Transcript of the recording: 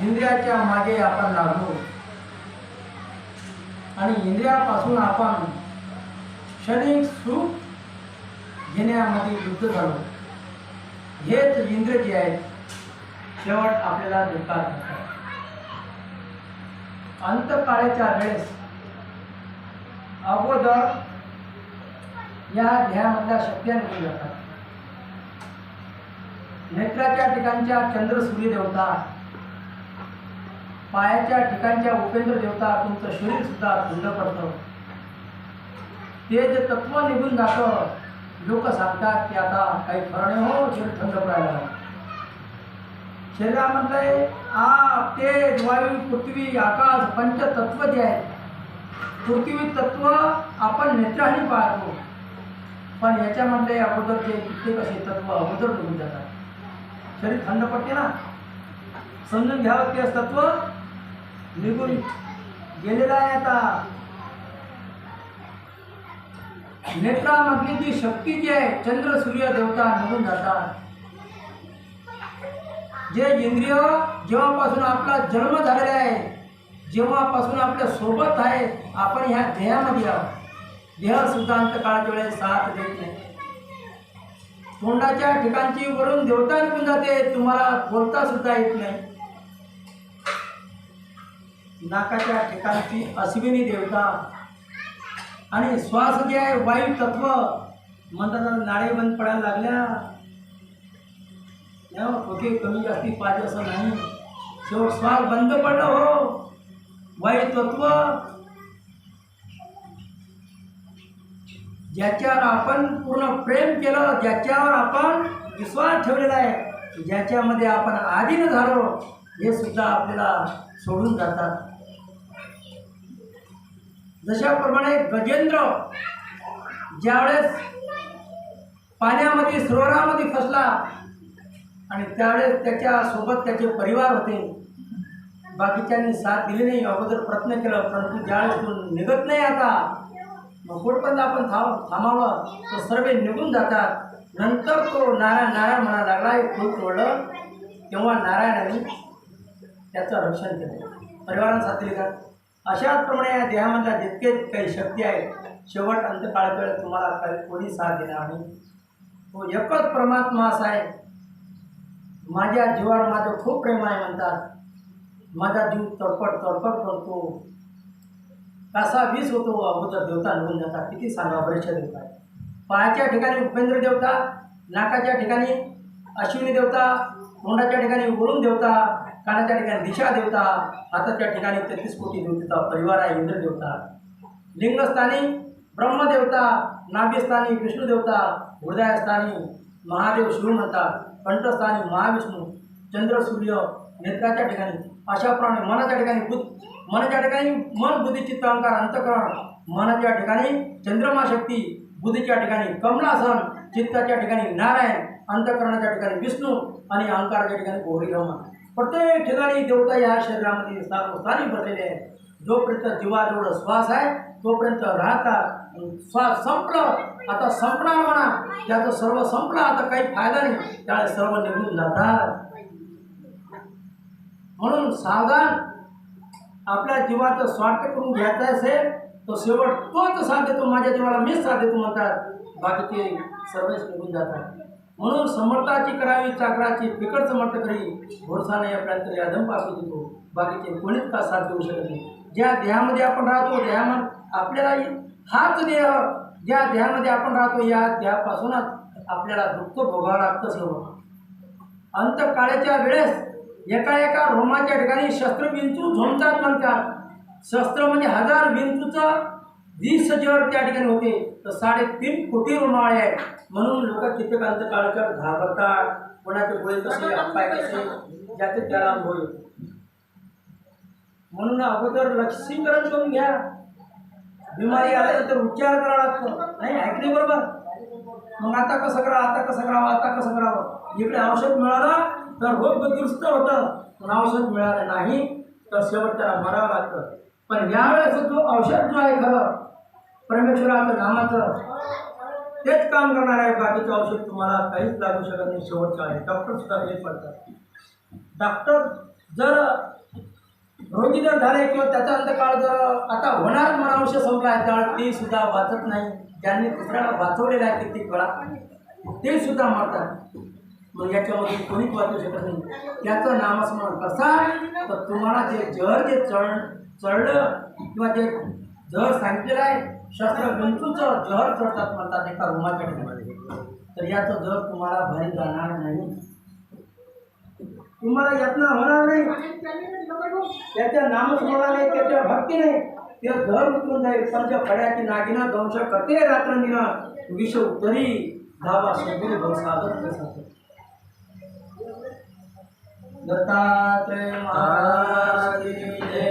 इंद्रियाच्या मागे आपण लागलो. आणि इंद्रियापासून आपण क्षणिक सुख घेण्यामध्ये युद्ध झालो. हेच इंद्र जे आहेत शेवट आपल्याला बेकार अंतकाळाच्या वेळेस अगोदर या ध्यामधल्या शक्त्या निघून जातात. नेत्राच्या ठिकाणच्या चंद्र सूर्य देवता पायाच्या ठिकाणच्या उपेंद्र देवता तुमचं शरीर सुद्धा थंड पडतं. ते जे तत्व निघून जातं लोक सांगतात की आता काही फरणे हो शरीर थंड पडायला शरीरा शरीरामधले आ तेज वायू पृथ्वी आकाश पंचतत्व जे आहेत पृथ्वी तत्व आपण नेत्राने पाहतो पण याच्यामधले अगोदर जे कित्येक असे तत्व अगोदर निघून जातात. शरीर थंड पडते ना? समजून घ्यावं ते तत्व निघून गेलेला आहे आता. नेत्रामधली जी शक्ती जी आहे चंद्र सूर्य देवता निघून जातात. जे इंद्रिय जेव्हापासून आपला जन्म झालेला आहे जेव्हापासून आपल्यासोबत आहे आपण ह्या देहामध्ये आहोत. देह सुद्धा अंतकाळाच्या वेळेस साथ देत नाही. तोंडाच्या ठिकाणची वरून देवता निघून जाते तुम्हाला बोलता सुद्धा येत नाही. नाकाच्या ठिकाणची अश्विनी देवता. आणि श्वास जे आहे वायू तत्व म्हणतात नाळे बंद पडायला लागल्या. नाही ओके कमी जास्ती पाहिजे असं नाही. शेवट श्वास बंद पडलं हो. वायू तत्व. ज्याच्यावर आपण पूर्ण प्रेम केलं ज्याच्यावर आपण विश्वास ठेवलेला आहे ज्याच्यामध्ये आपण आधीन झालो हे सुद्धा आपल्याला सोडून जातात. जशाप्रमाणे गजेंद्र ज्यावेळेस पाण्यामध्ये सरोवरामध्ये फसला आणि त्यावेळेस त्याच्यासोबत त्याचे परिवार होते बाकीच्यांनी साथ दिली नाही अगोदर प्रयत्न केला परंतु ज्यावेळेस तो निघत नाही आता मग कुठपर्यंत आपण थांब थांबावं तर सर्व निघून जातात. नंतर तो नारायण नारायण म्हणा लागला एक फूल तोडलं? तेव्हा नारायणाने त्याचं रक्षण केलं. परिवारानं साथ दिली का? अशाचप्रमाणे या देहामधल्या जितके काही शक्ती आहे शेवट अंतकाळाच्या तुम्हाला काही कोणी साथ देणार नाही. तो एकच परमात्मा असा आहे. माझ्या जीवावर माझं खूप प्रेम आहे म्हणतात. माझा जीव तडपड तडपड करतो. कसा वीस होतो अगोदर देवता निघून जातात. किती सांगा बरेचशा देवता पायाच्या ठिकाणी उपेंद्र देवता नाकाच्या ठिकाणी अश्विनी देवता तोंडाच्या ठिकाणी वरुण देवता कानाच्या ठिकाणी दिशा देवता हाताच्या ठिकाणी तेहतीस कोटी देवतेचा परिवार आहे इंद्र देवता लिंगस्थानी ब्रह्मदेवता नाभ्यस्थानी विष्णुदेवता हृदयस्थानी महादेव शिव म्हणतात कंठस्थानी महाविष्णू चंद्र सूर्य नेत्राच्या ठिकाणी अशाप्रमाणे मनाच्या ठिकाणी बुद्ध मनाच्या ठिकाणी मन बुद्धी चित्त अहंकार अंतकरण मनाच्या ठिकाणी चंद्रमा शक्ती बुद्धीच्या ठिकाणी कमलासन चित्ताच्या ठिकाणी नारायण अंतकरणाच्या ठिकाणी विष्णू आणि अहंकाराच्या ठिकाणी गौरी ब्रह्मा प्रत्येक ठिकाणी देवता या शरीरामध्ये सार्वस्थानी भरलेले आहेत. जोपर्यंत जीवाजवळ श्वास आहे तोपर्यंत राहतात. श्वास संपलं आता संपणार म्हणा. त्याचं सर्व संपलं आता काही फायदा नाही. त्यावेळेस सर्व निघून जातात. म्हणून सावधान आपल्या जीवाचं स्वार्थ करून घ्यायचं असेल तो शेवट तोच साथ देतो. माझ्या जीवाला मीच साथ देतो म्हणतात. बाकीचे सर्वच निघून जातात. म्हणून समर्थाची करावी चाकराची फिकट समर्थ करी. भरोसा नाही आपल्या तरी अधम देतो. बाकीचे कोणीच का साथ देऊ शकत नाही? ज्या देहामध्ये आपण राहतो देहामध्ये आपल्याला हाच देह. ज्या देहामध्ये आपण राहतो या देहापासूनच आपल्याला दुःख भोगावं लागतं सर्व. अंतकाळाच्या वेळेस एका एका रोमाच्या ठिकाणी शस्त्र विंचू झोमतात म्हणतात. शस्त्र म्हणजे हजार विंचूचं वीस हजार त्या ठिकाणी होते. तर साडेतीन कोटी रोमाळे आहेत. म्हणून लोक कित्येकांत काळकर घाबरतात. कोणाचे गोळे कसे अपाय कसे ज्याचे त्याला अनुभव म्हणून अगोदर लसीकरण करून घ्या. बिमारी आल्यानंतर उपचार करावा लागतो. नाही ऐकले बरोबर? मग आता कसं करावं आता कसं करावं आता कसं करावं? इकडे औषध मिळालं तर रोग दुरुस्त होतं. पण औषध मिळालं नाही तर शेवट त्याला मरावं लागतं. पण यावेळेस जो औषध जो आहे खरं परमेश्वराचं नामाचं तेच काम करणार आहे बाकीचं औषध तुम्हाला काहीच लागू शकत नाही शेवटचं आहे डॉक्टर सुद्धा हे पडतात डॉक्टर जर रोगी जर झाले किंवा त्याचा अंतकाळ जर आता होणार मनावश्य संपला आहे तर ते सुद्धा वाचत नाही. ज्यांनी दुसऱ्याला वाचवलेलं आहे कित्येक वेळा ते सुद्धा मरतात. मग याच्यामध्ये कोणीच वाचू शकत नाही. त्याचं नामस्मरण कसा तर तुम्हाला जे जहर जे चढ चढलं किंवा जे जहर सांगितलेलं आहे शस्त्र गंतूचं जहर चढतात म्हणतात एका रुमाच्या ठिकाणी. तर याचं जर तुम्हाला भारी जाणार नाही. तुम्हाला यातना होणार नाही. त्याच्या नामस्मरणाने त्याच्या भक्तीने ते घर उतरून जाईल. पंच खड्याची नागिना दंश करते रात्रंदिन. विष उत्तरी धावा सद्गुरु भवसागर दत्तात्रय महाराज